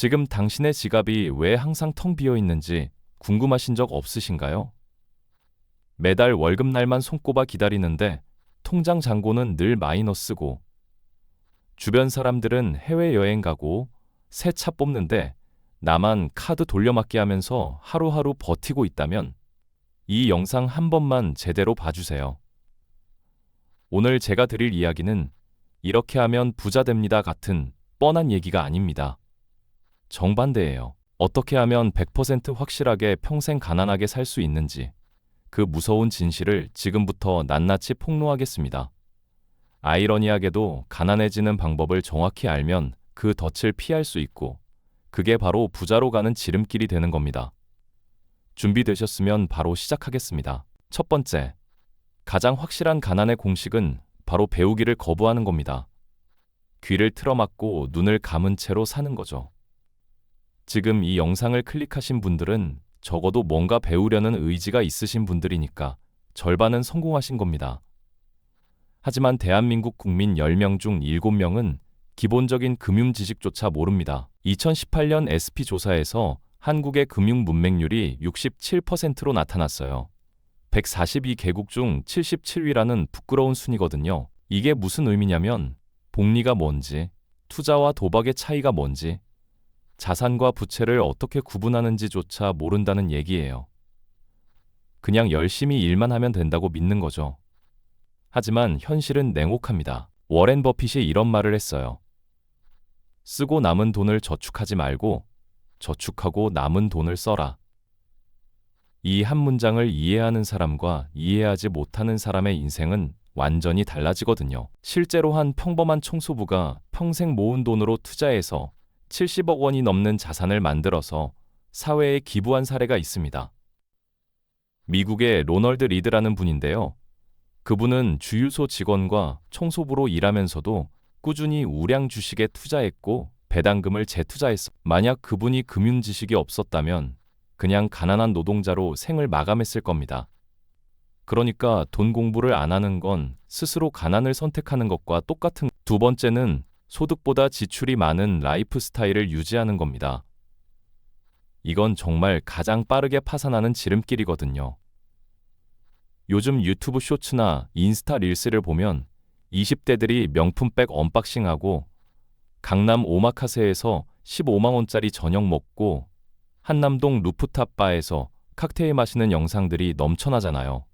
지금 당신의 지갑이 왜 항상 텅 비어 있는지 궁금하신 적 없으신가요? 매달 월급날만 손꼽아 기다리는데 통장 잔고는 늘 마이너스고 주변 사람들은 해외여행 가고 새 차 뽑는데 나만 카드 돌려막기 하면서 하루하루 버티고 있다면 이 영상 한 번만 제대로 봐주세요. 오늘 제가 드릴 이야기는 이렇게 하면 부자 됩니다 같은 뻔한 얘기가 아닙니다. 정반대예요. 어떻게 하면 100% 확실하게 평생 가난하게 살 수 있는지 그 무서운 진실을 지금부터 낱낱이 폭로하겠습니다. 아이러니하게도 가난해지는 방법을 정확히 알면 그 덫을 피할 수 있고 그게 바로 부자로 가는 지름길이 되는 겁니다. 준비되셨으면 바로 시작하겠습니다. 첫 번째, 가장 확실한 가난의 공식은 바로 배우기를 거부하는 겁니다. 귀를 틀어막고 눈을 감은 채로 사는 거죠. 지금 이 영상을 클릭하신 분들은 적어도 뭔가 배우려는 의지가 있으신 분들이니까 절반은 성공하신 겁니다. 하지만 대한민국 국민 10명 중 7명은 기본적인 금융 지식조차 모릅니다. 2018년 SP 조사에서 한국의 금융 문맹률이 67%로 나타났어요. 142개국 중 77위라는 부끄러운 순위거든요. 이게 무슨 의미냐면 복리가 뭔지, 투자와 도박의 차이가 뭔지, 자산과 부채를 어떻게 구분하는지조차 모른다는 얘기예요. 그냥 열심히 일만 하면 된다고 믿는 거죠. 하지만 현실은 냉혹합니다. 워렌 버핏이 이런 말을 했어요. 쓰고 남은 돈을 저축하지 말고 저축하고 남은 돈을 써라. 이 한 문장을 이해하는 사람과 이해하지 못하는 사람의 인생은 완전히 달라지거든요. 실제로 한 평범한 청소부가 평생 모은 돈으로 투자해서 70억 원이 넘는 자산을 만들어서 사회에 기부한 사례가 있습니다. 미국의 로널드 리드라는 분인데요. 그분은 주유소 직원과 청소부로 일하면서도 꾸준히 우량 주식에 투자했고 배당금을 재투자했어. 만약 그분이 금융 지식이 없었다면 그냥 가난한 노동자로 생을 마감했을 겁니다. 그러니까 돈 공부를 안 하는 건 스스로 가난을 선택하는 것과 똑같은 두 번째는 소득보다 지출이 많은 라이프 스타일을 유지하는 겁니다. 이건 정말 가장 빠르게 파산하는 지름길이거든요. 요즘 유튜브 쇼츠나 인스타 릴스를 보면 20대들이 명품백 언박싱하고 강남 오마카세에서 15만원짜리 저녁 먹고 한남동 루프탑 바에서 칵테일 마시는 영상들이 넘쳐나잖아요.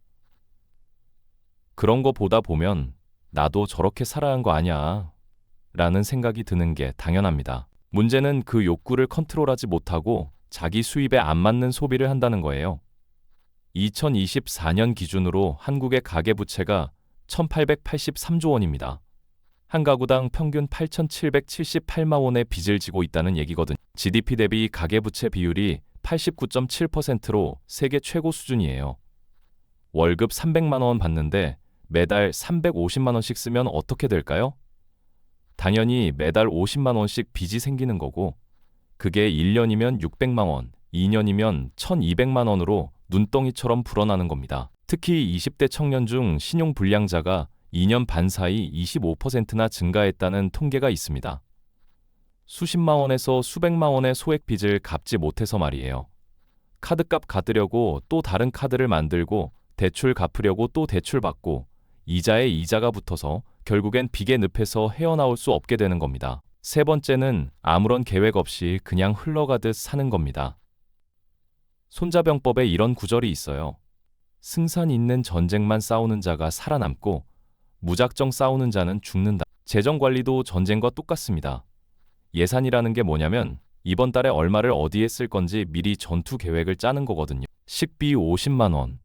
그런 거 보다 보면 나도 저렇게 살아야 한 거 아냐 라는 생각이 드는 게 당연합니다. 문제는 그 욕구를 컨트롤하지 못하고 자기 수입에 안 맞는 소비를 한다는 거예요. 2024년 기준으로 한국의 가계부채가 1883조 원입니다. 한 가구당 평균 8,778만 원의 빚을 지고 있다는 얘기거든. GDP 대비 가계부채 비율이 89.7%로 세계 최고 수준이에요. 월급 300만 원 받는데 매달 350만 원씩 쓰면 어떻게 될까요? 당연히 매달 50만 원씩 빚이 생기는 거고 그게 1년이면 600만 원, 2년이면 1200만 원으로 눈덩이처럼 불어나는 겁니다. 특히 20대 청년 중 신용 불량자가 2년 반 사이 25%나 증가했다는 통계가 있습니다. 수십만 원에서 수백만 원의 소액 빚을 갚지 못해서 말이에요. 카드값 갚으려고 또 다른 카드를 만들고 대출 갚으려고 또 대출 받고 이자에 이자가 붙어서 결국엔 빚의 늪에서 헤어나올 수 없게 되는 겁니다. 세 번째는 아무런 계획 없이 그냥 흘러가듯 사는 겁니다. 손자병법에 이런 구절이 있어요. 승산 있는 전쟁만 싸우는 자가 살아남고 무작정 싸우는 자는 죽는다. 재정 관리도 전쟁과 똑같습니다. 예산이라는 게 뭐냐면 이번 달에 얼마를 어디에 쓸 건지 미리 전투 계획을 짜는 거거든요. 식비 50만 원,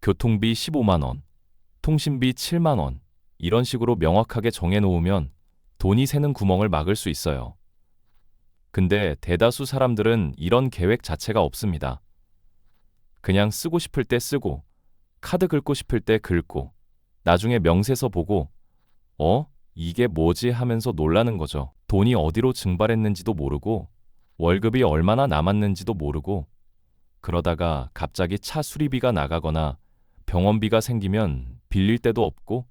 교통비 15만 원, 통신비 7만 원, 이런 식으로 명확하게 정해놓으면 돈이 새는 구멍을 막을 수 있어요. 근데 대다수 사람들은 이런 계획 자체가 없습니다. 그냥 쓰고 싶을 때 쓰고, 카드 긁고 싶을 때 긁고, 나중에 명세서 보고, 어? 이게 뭐지 하면서 놀라는 거죠. 돈이 어디로 증발했는지도 모르고, 월급이 얼마나 남았는지도 모르고, 그러다가 갑자기 차 수리비가 나가거나 병원비가 생기면 빌릴 데도 없고,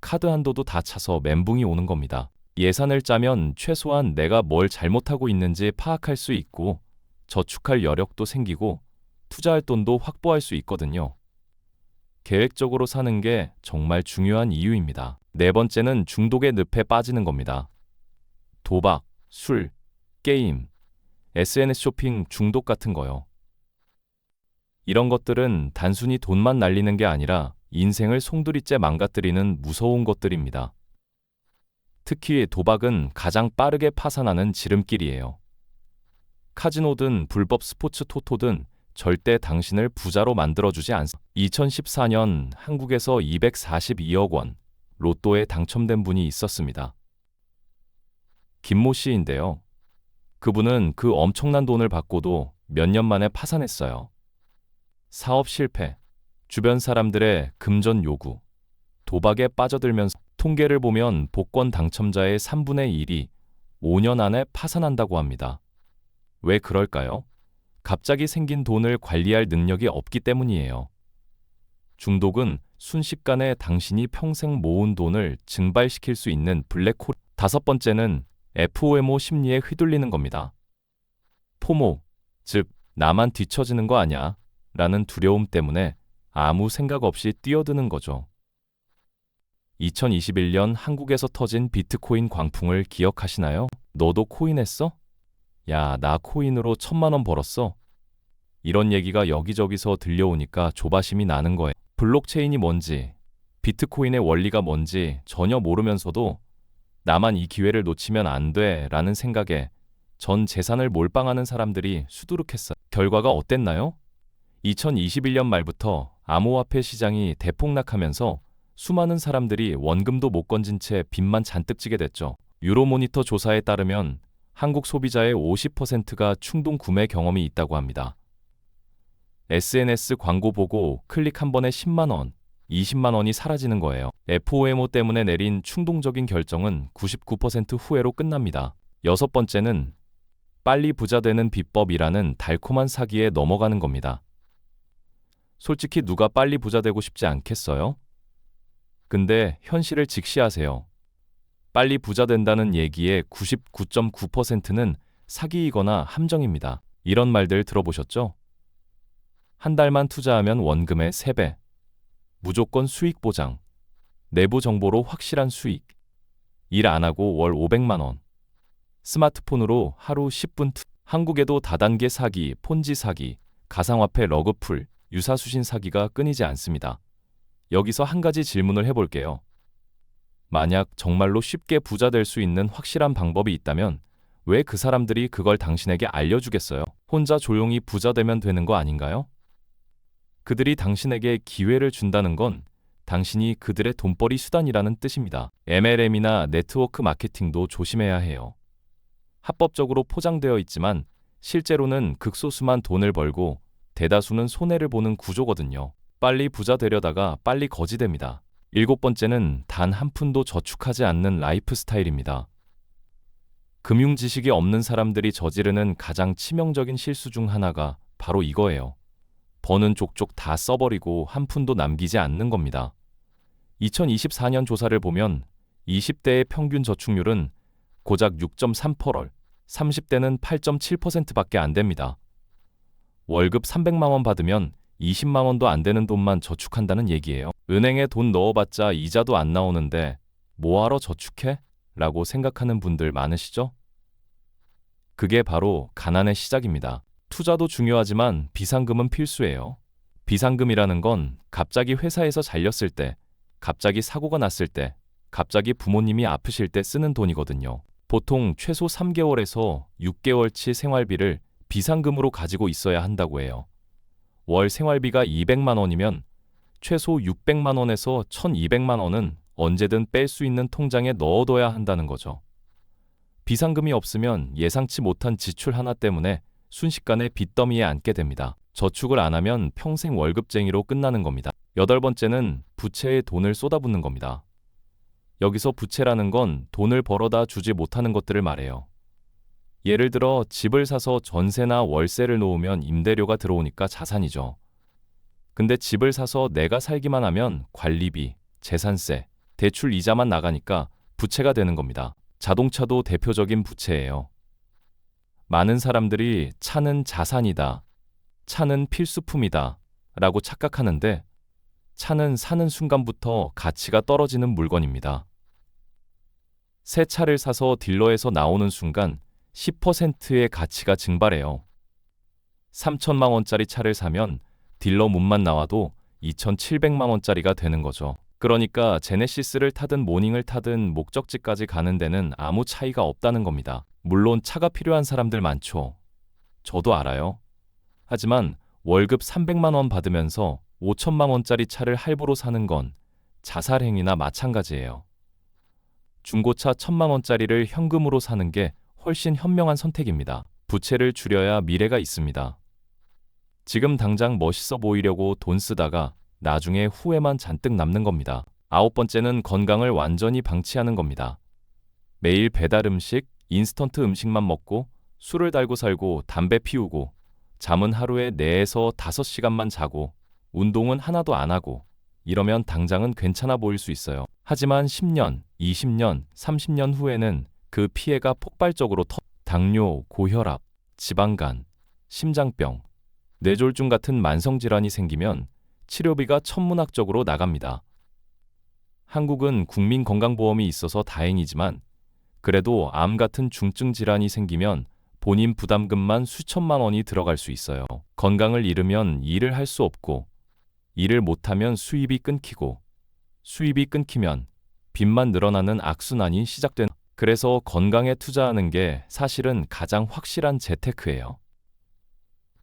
카드 한도도 다 차서 멘붕이 오는 겁니다. 예산을 짜면 최소한 내가 뭘 잘못하고 있는지 파악할 수 있고 저축할 여력도 생기고 투자할 돈도 확보할 수 있거든요. 계획적으로 사는 게 정말 중요한 이유입니다. 네 번째는 중독의 늪에 빠지는 겁니다. 도박, 술, 게임, SNS 쇼핑 중독 같은 거요. 이런 것들은 단순히 돈만 날리는 게 아니라 인생을 송두리째 망가뜨리는 무서운 것들입니다. 특히 도박은 가장 빠르게 파산하는 지름길이에요. 카지노든 불법 스포츠 토토든 절대 당신을 부자로 만들어주지 않습니다. 2014년 한국에서 242억 원 로또에 당첨된 분이 있었습니다. 김모 씨인데요. 그분은 그 엄청난 돈을 받고도 몇 년 만에 파산했어요. 사업 실패, 주변 사람들의 금전 요구, 도박에 빠져들면서 통계를 보면 복권 당첨자의 3분의 1이 5년 안에 파산한다고 합니다. 왜 그럴까요? 갑자기 생긴 돈을 관리할 능력이 없기 때문이에요. 중독은 순식간에 당신이 평생 모은 돈을 증발시킬 수 있는 블랙홀. 다섯 번째는 FOMO 심리에 휘둘리는 겁니다. 포모, 즉, 나만 뒤처지는 거 아냐? 라는 두려움 때문에 아무 생각 없이 뛰어드는 거죠. 2021년 한국에서 터진 비트코인 광풍을 기억하시나요? 너도 코인 했어? 야, 나 코인으로 천만 원 벌었어. 이런 얘기가 여기저기서 들려오니까 조바심이 나는 거예요. 블록체인이 뭔지, 비트코인의 원리가 뭔지 전혀 모르면서도 나만 이 기회를 놓치면 안 돼 라는 생각에 전 재산을 몰빵하는 사람들이 수두룩했어요. 결과가 어땠나요? 2021년 말부터 암호화폐 시장이 대폭락하면서 수많은 사람들이 원금도 못 건진 채 빚만 잔뜩 지게 됐죠. 유로모니터 조사에 따르면 한국 소비자의 50%가 충동 구매 경험이 있다고 합니다. SNS 광고 보고 클릭 한 번에 10만 원, 20만 원이 사라지는 거예요. FOMO 때문에 내린 충동적인 결정은 99% 후회로 끝납니다. 여섯 번째는 빨리 부자 되는 비법이라는 달콤한 사기에 넘어가는 겁니다. 솔직히 누가 빨리 부자 되고 싶지 않겠어요? 근데 현실을 직시하세요. 빨리 부자 된다는 얘기의 99.9%는 사기이거나 함정입니다. 이런 말들 들어보셨죠? 한 달만 투자하면 원금의 3배. 무조건 수익 보장. 내부 정보로 확실한 수익. 일 안 하고 월 500만 원. 스마트폰으로 하루 10분 투. 한국에도 다단계 사기, 폰지 사기, 가상화폐 러그풀, 유사 수신 사기가 끊이지 않습니다. 여기서 한 가지 질문을 해볼게요. 만약 정말로 쉽게 부자 될 수 있는 확실한 방법이 있다면 왜 그 사람들이 그걸 당신에게 알려주겠어요? 혼자 조용히 부자 되면 되는 거 아닌가요? 그들이 당신에게 기회를 준다는 건 당신이 그들의 돈벌이 수단이라는 뜻입니다. MLM이나 네트워크 마케팅도 조심해야 해요. 합법적으로 포장되어 있지만 실제로는 극소수만 돈을 벌고 대다수는 손해를 보는 구조거든요. 빨리 부자 되려다가 빨리 거지 됩니다. 일곱 번째는 단 한 푼도 저축하지 않는 라이프 스타일입니다. 금융 지식이 없는 사람들이 저지르는 가장 치명적인 실수 중 하나가 바로 이거예요. 버는 족족 다 써버리고 한 푼도 남기지 않는 겁니다. 2024년 조사를 보면 20대의 평균 저축률은 고작 6.38월, 30대는 8.7%밖에 안 됩니다. 월급 300만 원 받으면 20만 원도 안 되는 돈만 저축한다는 얘기예요. 은행에 돈 넣어봤자 이자도 안 나오는데 뭐하러 저축해? 라고 생각하는 분들 많으시죠? 그게 바로 가난의 시작입니다. 투자도 중요하지만 비상금은 필수예요. 비상금이라는 건 갑자기 회사에서 잘렸을 때, 갑자기 사고가 났을 때, 갑자기 부모님이 아프실 때 쓰는 돈이거든요. 보통 최소 3개월에서 6개월치 생활비를 비상금으로 가지고 있어야 한다고 해요. 월 생활비가 200만 원이면 최소 600만 원에서 1200만 원은 언제든 뺄 수 있는 통장에 넣어둬야 한다는 거죠. 비상금이 없으면 예상치 못한 지출 하나 때문에 순식간에 빚더미에 앉게 됩니다. 저축을 안 하면 평생 월급쟁이로 끝나는 겁니다. 여덟 번째는 부채에 돈을 쏟아붓는 겁니다. 여기서 부채라는 건 돈을 벌어다 주지 못하는 것들을 말해요. 예를 들어 집을 사서 전세나 월세를 놓으면 임대료가 들어오니까 자산이죠. 근데 집을 사서 내가 살기만 하면 관리비, 재산세, 대출 이자만 나가니까 부채가 되는 겁니다. 자동차도 대표적인 부채예요. 많은 사람들이 차는 자산이다. 차는 필수품이다. 라고 착각하는데 차는 사는 순간부터 가치가 떨어지는 물건입니다. 새 차를 사서 딜러에서 나오는 순간 10%의 가치가 증발해요. 3천만 원짜리 차를 사면 딜러 문만 나와도 2,700만 원짜리가 되는 거죠. 그러니까 제네시스를 타든 모닝을 타든 목적지까지 가는 데는 아무 차이가 없다는 겁니다. 물론 차가 필요한 사람들 많죠. 저도 알아요. 하지만 월급 300만 원 받으면서 5천만 원짜리 차를 할부로 사는 건 자살행위나 마찬가지예요. 중고차 1천만 원짜리를 현금으로 사는 게 훨씬 현명한 선택입니다. 부채를 줄여야 미래가 있습니다. 지금 당장 멋있어 보이려고 돈 쓰다가 나중에 후회만 잔뜩 남는 겁니다. 아홉 번째는 건강을 완전히 방치하는 겁니다. 매일 배달 음식, 인스턴트 음식만 먹고 술을 달고 살고 담배 피우고 잠은 하루에 4에서 5시간만 자고 운동은 하나도 안 하고 이러면 당장은 괜찮아 보일 수 있어요. 하지만 10년, 20년, 30년 후에는 그 피해가 폭발적으로 터 당뇨, 고혈압, 지방간, 심장병, 뇌졸중 같은 만성 질환이 생기면 치료비가 천문학적으로 나갑니다. 한국은 국민 건강보험이 있어서 다행이지만 그래도 암 같은 중증 질환이 생기면 본인 부담금만 수천만 원이 들어갈 수 있어요. 건강을 잃으면 일을 할 수 없고 일을 못하면 수입이 끊기고 수입이 끊기면 빚만 늘어나는 악순환이 시작된 그래서 건강에 투자하는 게 사실은 가장 확실한 재테크예요.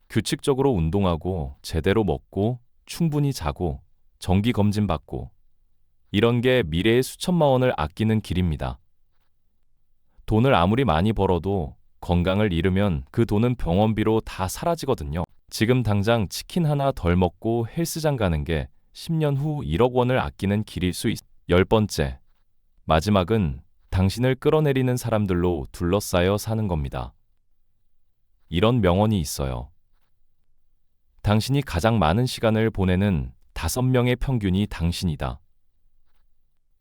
규칙적으로 운동하고 제대로 먹고 충분히 자고 정기 검진 받고 이런 게 미래의 수천만 원을 아끼는 길입니다. 돈을 아무리 많이 벌어도 건강을 잃으면 그 돈은 병원비로 다 사라지거든요. 지금 당장 치킨 하나 덜 먹고 헬스장 가는 게 10년 후 1억 원을 아끼는 길일 수 있. 열 번째. 마지막은 당신을 끌어내리는 사람들로 둘러싸여 사는 겁니다. 이런 명언이 있어요. 당신이 가장 많은 시간을 보내는 다섯 명의 평균이 당신이다.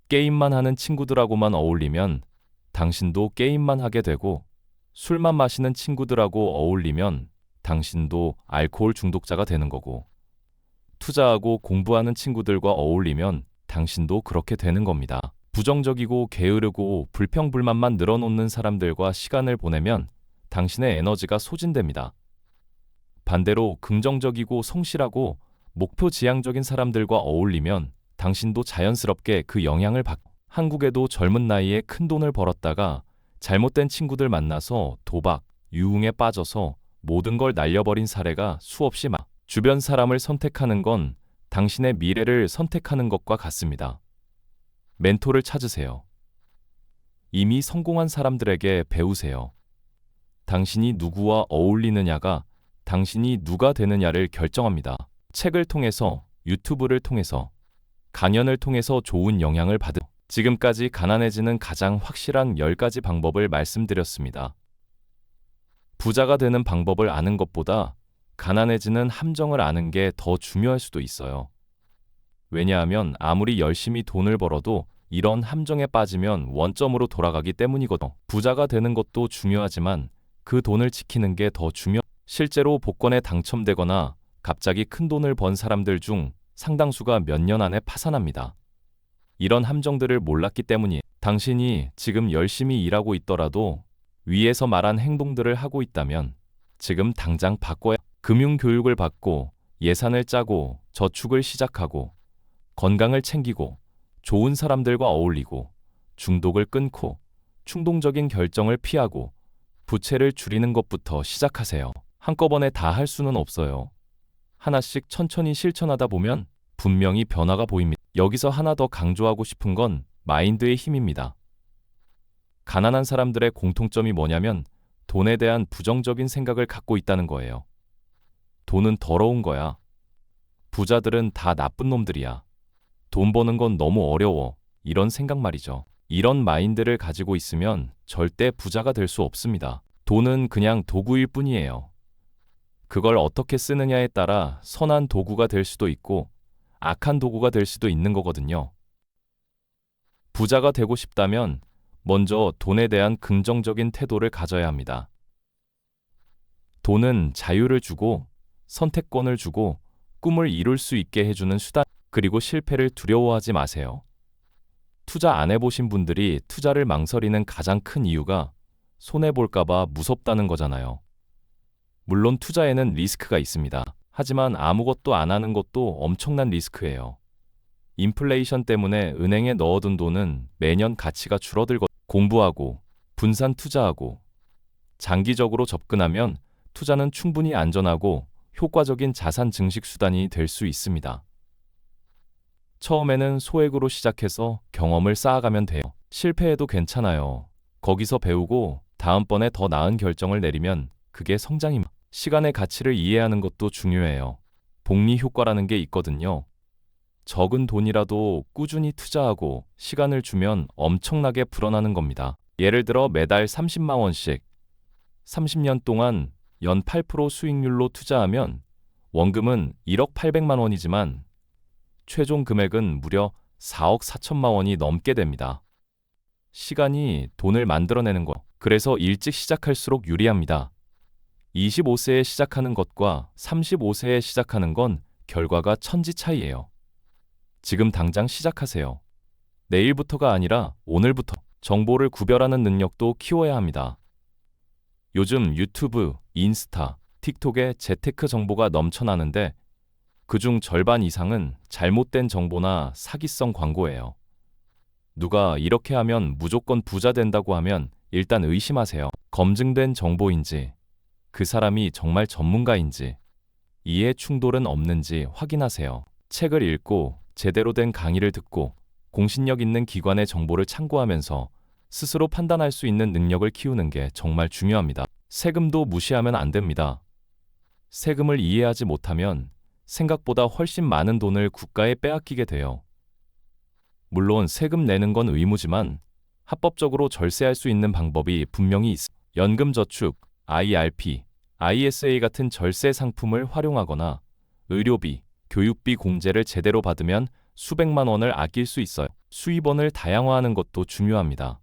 게임만 하는 친구들하고만 어울리면 당신도 게임만 하게 되고 술만 마시는 친구들하고 어울리면 당신도 알코올 중독자가 되는 거고 투자하고 공부하는 친구들과 어울리면 당신도 그렇게 되는 겁니다. 부정적이고 게으르고 불평불만만 늘어놓는 사람들과 시간을 보내면 당신의 에너지가 소진됩니다. 반대로 긍정적이고 성실하고 목표 지향적인 사람들과 어울리면 당신도 자연스럽게 그 영향을 받. 한국에도 젊은 나이에 큰 돈을 벌었다가 잘못된 친구들 만나서 도박, 유흥에 빠져서 모든 걸 날려버린 사례가 수없이 많. 주변 사람을 선택하는 건 당신의 미래를 선택하는 것과 같습니다. 멘토를 찾으세요. 이미 성공한 사람들에게 배우세요. 당신이 누구와 어울리느냐가 당신이 누가 되느냐를 결정합니다. 책을 통해서, 유튜브를 통해서, 강연을 통해서 좋은 영향을 받으 지금까지 가난해지는 가장 확실한 10가지 방법을 말씀드렸습니다. 부자가 되는 방법을 아는 것보다 가난해지는 함정을 아는 게 더 중요할 수도 있어요. 왜냐하면 아무리 열심히 돈을 벌어도 이런 함정에 빠지면 원점으로 돌아가기 때문이거든. 부자가 되는 것도 중요하지만 그 돈을 지키는 게 더 중요. 실제로 복권에 당첨되거나 갑자기 큰 돈을 번 사람들 중 상당수가 몇 년 안에 파산합니다. 이런 함정들을 몰랐기 때문이 당신이 지금 열심히 일하고 있더라도 위에서 말한 행동들을 하고 있다면 지금 당장 바꿔야 금융 교육을 받고 예산을 짜고 저축을 시작하고 건강을 챙기고 좋은 사람들과 어울리고 중독을 끊고 충동적인 결정을 피하고 부채를 줄이는 것부터 시작하세요. 한꺼번에 다 할 수는 없어요. 하나씩 천천히 실천하다 보면 분명히 변화가 보입니다. 여기서 하나 더 강조하고 싶은 건 마인드의 힘입니다. 가난한 사람들의 공통점이 뭐냐면 돈에 대한 부정적인 생각을 갖고 있다는 거예요. 돈은 더러운 거야. 부자들은 다 나쁜 놈들이야. 돈 버는 건 너무 어려워. 이런 생각 말이죠. 이런 마인드를 가지고 있으면 절대 부자가 될 수 없습니다. 돈은 그냥 도구일 뿐이에요. 그걸 어떻게 쓰느냐에 따라 선한 도구가 될 수도 있고 악한 도구가 될 수도 있는 거거든요. 부자가 되고 싶다면 먼저 돈에 대한 긍정적인 태도를 가져야 합니다. 돈은 자유를 주고 선택권을 주고 꿈을 이룰 수 있게 해주는 수단, 그리고 실패를 두려워하지 마세요. 투자 안 해보신 분들이 투자를 망설이는 가장 큰 이유가 손해볼까봐 무섭다는 거잖아요. 물론 투자에는 리스크가 있습니다. 하지만 아무것도 안 하는 것도 엄청난 리스크예요. 인플레이션 때문에 은행에 넣어둔 돈은 매년 가치가 줄어들고 공부하고 분산 투자하고 장기적으로 접근하면 투자는 충분히 안전하고 효과적인 자산 증식 수단이 될 수 있습니다. 처음에는 소액으로 시작해서 경험을 쌓아가면 돼요. 실패해도 괜찮아요. 거기서 배우고 다음번에 더 나은 결정을 내리면 그게 성장입니다. 시간의 가치를 이해하는 것도 중요해요. 복리 효과라는 게 있거든요. 적은 돈이라도 꾸준히 투자하고 시간을 주면 엄청나게 불어나는 겁니다. 예를 들어 매달 30만 원씩 30년 동안 연 8% 수익률로 투자하면 원금은 1억 800만 원이지만 최종 금액은 무려 4억 4천만 원이 넘게 됩니다. 시간이 돈을 만들어내는 것. 그래서 일찍 시작할수록 유리합니다. 25세에 시작하는 것과 35세에 시작하는 건 결과가 천지 차이예요. 지금 당장 시작하세요. 내일부터가 아니라 오늘부터 정보를 구별하는 능력도 키워야 합니다. 요즘 유튜브, 인스타, 틱톡에 재테크 정보가 넘쳐나는데 그중 절반 이상은 잘못된 정보나 사기성 광고예요. 누가 이렇게 하면 무조건 부자 된다고 하면 일단 의심하세요. 검증된 정보인지, 그 사람이 정말 전문가인지, 이해 충돌은 없는지 확인하세요. 책을 읽고 제대로 된 강의를 듣고 공신력 있는 기관의 정보를 참고하면서 스스로 판단할 수 있는 능력을 키우는 게 정말 중요합니다. 세금도 무시하면 안 됩니다. 세금을 이해하지 못하면 생각보다 훨씬 많은 돈을 국가에 빼앗기게 돼요. 물론 세금 내는 건 의무지만 합법적으로 절세할 수 있는 방법이 분명히 있습니다. 연금저축, IRP, ISA 같은 절세 상품을 활용하거나 의료비, 교육비 공제를 제대로 받으면 수백만 원을 아낄 수 있어요. 수입원을 다양화하는 것도 중요합니다.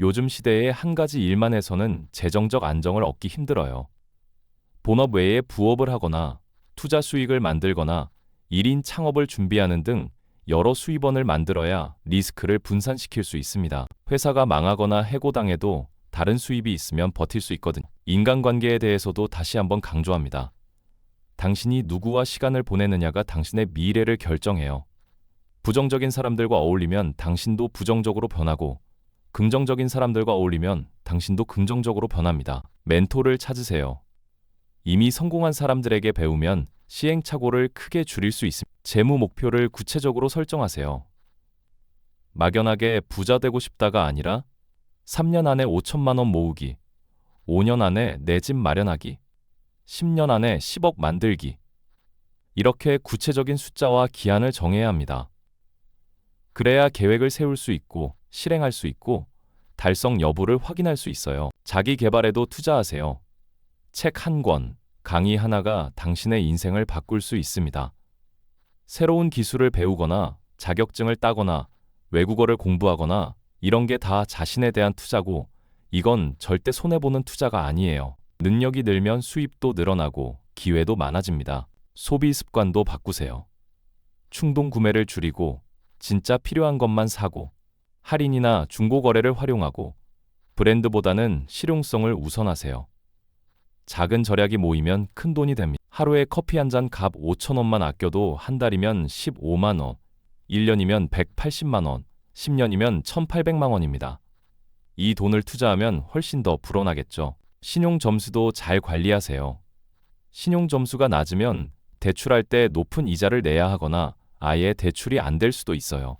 요즘 시대에 한 가지 일만 해서는 재정적 안정을 얻기 힘들어요. 본업 외에 부업을 하거나 투자 수익을 만들거나 1인 창업을 준비하는 등 여러 수입원을 만들어야 리스크를 분산시킬 수 있습니다. 회사가 망하거나 해고당해도 다른 수입이 있으면 버틸 수 있거든요. 인간관계에 대해서도 다시 한번 강조합니다. 당신이 누구와 시간을 보내느냐가 당신의 미래를 결정해요. 부정적인 사람들과 어울리면 당신도 부정적으로 변하고 긍정적인 사람들과 어울리면 당신도 긍정적으로 변합니다. 멘토를 찾으세요. 이미 성공한 사람들에게 배우면 시행착오를 크게 줄일 수 있습니다. 재무 목표를 구체적으로 설정하세요. 막연하게 부자 되고 싶다가 아니라 3년 안에 5천만 원 모으기, 5년 안에 내 집 마련하기, 10년 안에 10억 만들기. 이렇게 구체적인 숫자와 기한을 정해야 합니다. 그래야 계획을 세울 수 있고 실행할 수 있고 달성 여부를 확인할 수 있어요. 자기 개발에도 투자하세요. 책 한 권, 강의 하나가 당신의 인생을 바꿀 수 있습니다. 새로운 기술을 배우거나 자격증을 따거나 외국어를 공부하거나 이런 게 다 자신에 대한 투자고 이건 절대 손해보는 투자가 아니에요. 능력이 늘면 수입도 늘어나고 기회도 많아집니다. 소비 습관도 바꾸세요. 충동 구매를 줄이고 진짜 필요한 것만 사고 할인이나 중고 거래를 활용하고 브랜드보다는 실용성을 우선하세요. 작은 절약이 모이면 큰 돈이 됩니다. 하루에 커피 한 잔 값 5천 원만 아껴도 한 달이면 15만 원, 1년이면 180만 원, 10년이면 1,800만 원입니다. 이 돈을 투자하면 훨씬 더 불어나겠죠. 신용 점수도 잘 관리하세요. 신용 점수가 낮으면 대출할 때 높은 이자를 내야 하거나 아예 대출이 안 될 수도 있어요.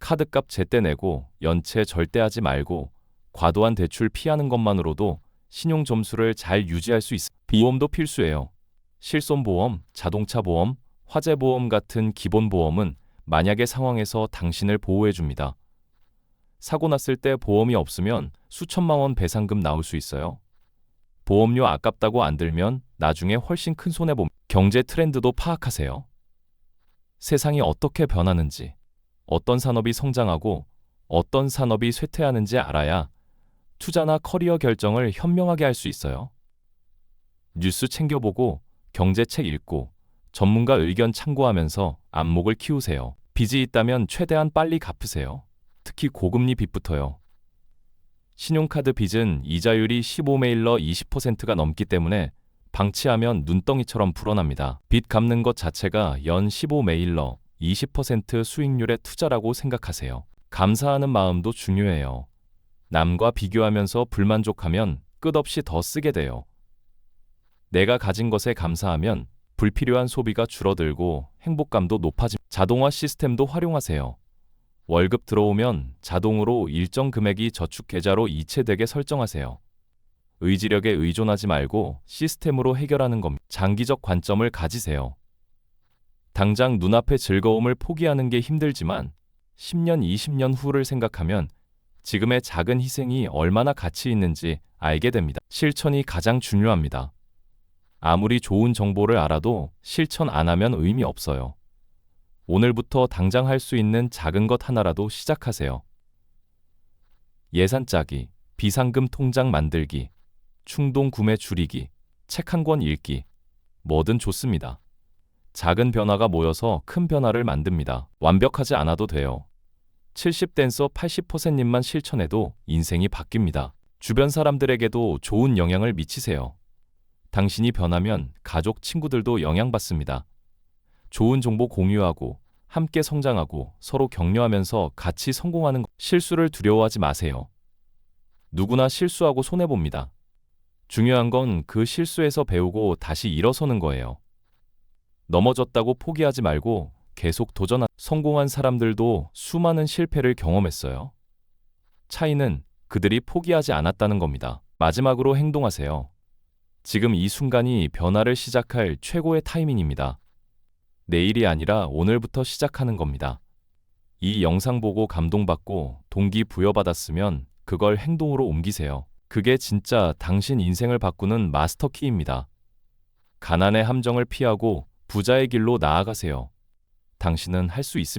카드값 제때 내고 연체 절대 하지 말고 과도한 대출 피하는 것만으로도 신용 점수를 잘 유지할 수 있습니다. 보험도 필수예요. 실손보험, 자동차 보험, 화재 보험 같은 기본 보험은 만약의 상황에서 당신을 보호해 줍니다. 사고 났을 때 보험이 없으면 수천만 원 배상금 나올 수 있어요. 보험료 아깝다고 안 들면 나중에 훨씬 큰 손해 봅니다. 경제 트렌드도 파악하세요. 세상이 어떻게 변하는지, 어떤 산업이 성장하고 어떤 산업이 쇠퇴하는지 알아야 투자나 커리어 결정을 현명하게 할 수 있어요. 뉴스 챙겨보고 경제책 읽고 전문가 의견 참고하면서 안목을 키우세요. 빚이 있다면 최대한 빨리 갚으세요. 특히 고금리 빚부터요. 신용카드 빚은 이자율이 15매일러 20%가 넘기 때문에 방치하면 눈덩이처럼 불어납니다. 빚 갚는 것 자체가 연 15매일러 20% 수익률의 투자라고 생각하세요. 감사하는 마음도 중요해요. 남과 비교하면서 불만족하면 끝없이 더 쓰게 돼요. 내가 가진 것에 감사하면 불필요한 소비가 줄어들고 행복감도 높아집 자동화 시스템도 활용하세요. 월급 들어오면 자동으로 일정 금액이 저축 계좌로 이체되게 설정하세요. 의지력에 의존하지 말고 시스템으로 해결하는 겁니다. 장기적 관점을 가지세요. 당장 눈앞의 즐거움을 포기하는 게 힘들지만 10년, 20년 후를 생각하면 지금의 작은 희생이 얼마나 가치 있는지 알게 됩니다. 실천이 가장 중요합니다. 아무리 좋은 정보를 알아도 실천 안 하면 의미 없어요. 오늘부터 당장 할 수 있는 작은 것 하나라도 시작하세요. 예산 짜기, 비상금 통장 만들기, 충동 구매 줄이기, 책 한 권 읽기, 뭐든 좋습니다. 작은 변화가 모여서 큰 변화를 만듭니다. 완벽하지 않아도 돼요. 70댄서 80%님만 실천해도 인생이 바뀝니다. 주변 사람들에게도 좋은 영향을 미치세요. 당신이 변하면 가족, 친구들도 영향받습니다. 좋은 정보 공유하고 함께 성장하고 서로 격려하면서 같이 성공하는 것. 실수를 두려워하지 마세요. 누구나 실수하고 손해봅니다. 중요한 건 그 실수에서 배우고 다시 일어서는 거예요. 넘어졌다고 포기하지 말고 계속 도전하 성공한 사람들도 수많은 실패를 경험했어요. 차이는 그들이 포기하지 않았다는 겁니다. 마지막으로 행동하세요. 지금 이 순간이 변화를 시작할 최고의 타이밍입니다. 내일이 아니라 오늘부터 시작하는 겁니다. 이 영상 보고 감동받고 동기 부여받았으면 그걸 행동으로 옮기세요. 그게 진짜 당신 인생을 바꾸는 마스터 키입니다. 가난의 함정을 피하고 부자의 길로 나아가세요. 당신은 할 수 있습니다.